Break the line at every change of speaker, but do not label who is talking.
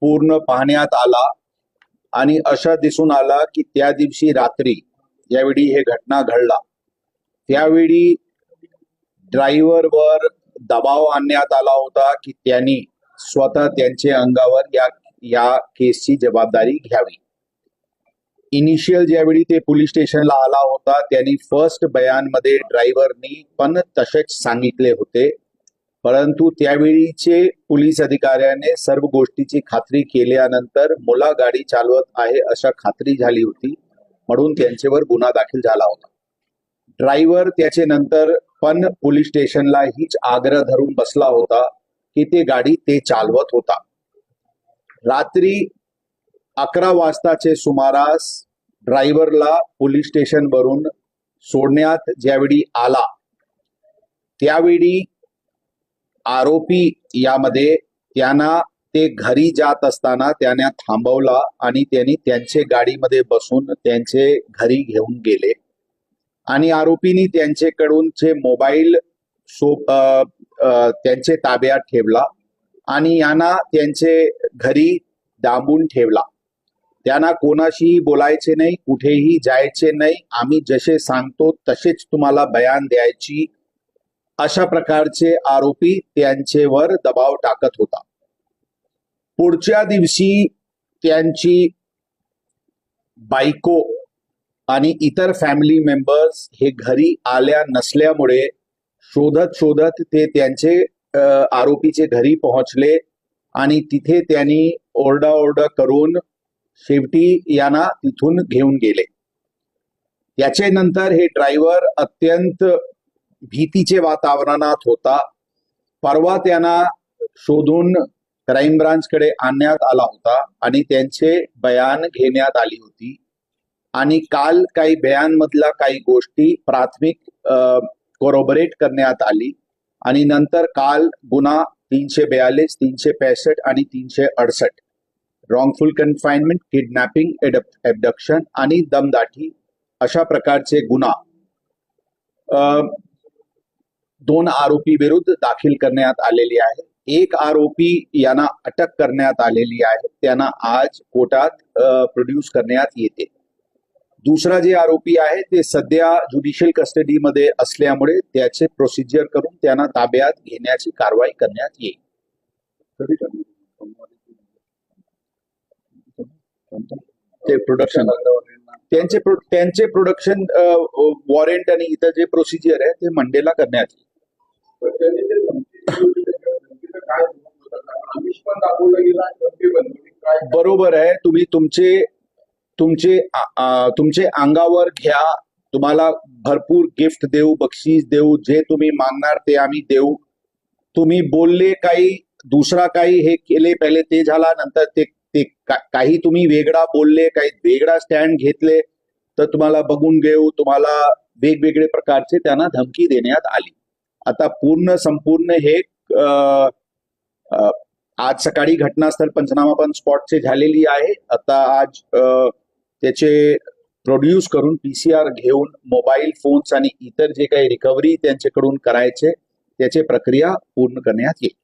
पूर्ण पाहण्यात आला आणि अशा दिसून आला की त्या दिवशी रात्री यावेळी हे घटना घडला. त्यावेळी ड्रायव्हरवर दबाव आणण्यात आला होता की त्यांनी स्वतः त्यांचे अंगावर या या केसची जबाबदारी घ्यावी. इनिशियल ज्यावेळी ते पोलीस स्टेशनला आला होता त्यांनी फर्स्ट बयानमध्ये ड्रायव्हरनी पण तसेच सांगितले होते. परंतु त्यावेळीचे पोलीस अधिकाऱ्याने सर्व गोष्टीची खात्री केल्यानंतर मुला गाडी चालवत आहे अशा खात्री झाली होती म्हणून त्यांच्यावर गुन्हा दाखल झाला होता. ड्रायव्हर त्याचे नंतर पण पोलीस स्टेशनला हीच आग्रह धरून बसला होता की ते गाडी ते चालवत होता. रात्री अकरा वाजताचे सुमारास ड्रायव्हरला पोलीस स्टेशन वरून सोडण्यात ज्यावेळी आला त्यावेळी आरोपी यामध्ये त्यांना ते घरी जात असताना त्यांना थांबवला आणि त्यांनी त्यांचे गाडीमध्ये बसून त्यांचे घरी घेऊन गेले. आणि आरोपींनी त्यांच्याकडून जे मोबाईल सो अ, त्यांचे ताब्यात ठेवला आणि यांना त्यांचे घरी डांबून ठेवला. त्यांना कोणाशीही बोलायचे नाही कुठेही जायचे नाही. आम्ही जसे सांगतो तसेच तुम्हाला बयान द्यायची अशा प्रकारचे आरोपी त्यांचेवर दबाव टाकत होता. पुढच्या दिवशी त्यांची बायको आणि इतर फॅमिली मेंबर्स हे घरी आल्या नसल्यामुळे शोधत शोधत ते त्यांचे आरोपीचे घरी पोहोचले आणि तिथे त्यांनी ओरडाओरडा करून शेवटी यांना तिथून घेऊन गेले. याचे नंतर हे ड्रायव्हर अत्यंत भीतीचे वातावरणात होता. परवा त्यांना शोधून क्राईम ब्रांचकडे आणण्यात आला होता आणि त्यांचे बयान घेण्यात आली होती. आणि काल काही बयानमधल्या काही गोष्टी प्राथमिक कोरोबरेट करण्यात आली. आणि नंतर काल गुन्हा तीनशे बयालीस तीनशे पैसठ आणि तीनशे अडसष्ट. रॉंगफुल कन्फाइनमेंट किडनॅपिंग एबडक्शन आणि दमदाटी अशा प्रकारचे गुन्हा. दोन आरोपी विरुद्ध दाखल करण्यात आलेली आहे. एक आरोपी यांना अटक करण्यात आलेली आहे. त्यांना आज कोर्टात प्रोड्यूस करण्यात येते. दुसरा जे आरोपी आहे ते सध्या ज्युडिशियल कस्टडीमध्ये असल्यामुळे त्याचे प्रोसिजर करून त्यांना ताब्यात घेण्याची कारवाई करण्यात येईल. ते प्रोडक्शन त्यांचे त्यांचे प्रोडक्शन वॉरंट आणि इतर जे प्रोसिजर आहे ते मंडेला करण्यात येईल. बरोबर आहे. तुम्ही तुमचे तुमचे तुमचे अंगावर घ्या. तुम्हाला भरपूर गिफ्ट देऊ बक्षीस देऊ जे तुम्ही मागणार ते आम्ही देऊ. तुम्ही बोलले काही दुसरा काही हे केले पहिले ते झाला नंतर ते ते काही तुम्ही वेगळा बोलले काही वेगळा स्टँड घेतले तर तुम्हाला बघून घेऊ. तुम्हाला वेगवेगळे प्रकारचे त्यांना धमकी देण्यात आली. आता पूर्ण संपूर्ण हे आज सकाळी घटनास्थळ पंचनामा पण स्पॉटचे झालेली आहे. आता आज त्याचे प्रोड्यूस करून पीसीआर घेऊन मोबाईल फोन्स आणि इतर जे काही रिकव्हरी त्यांच्याकडून करायचे त्याची प्रक्रिया पूर्ण करण्यात येईल.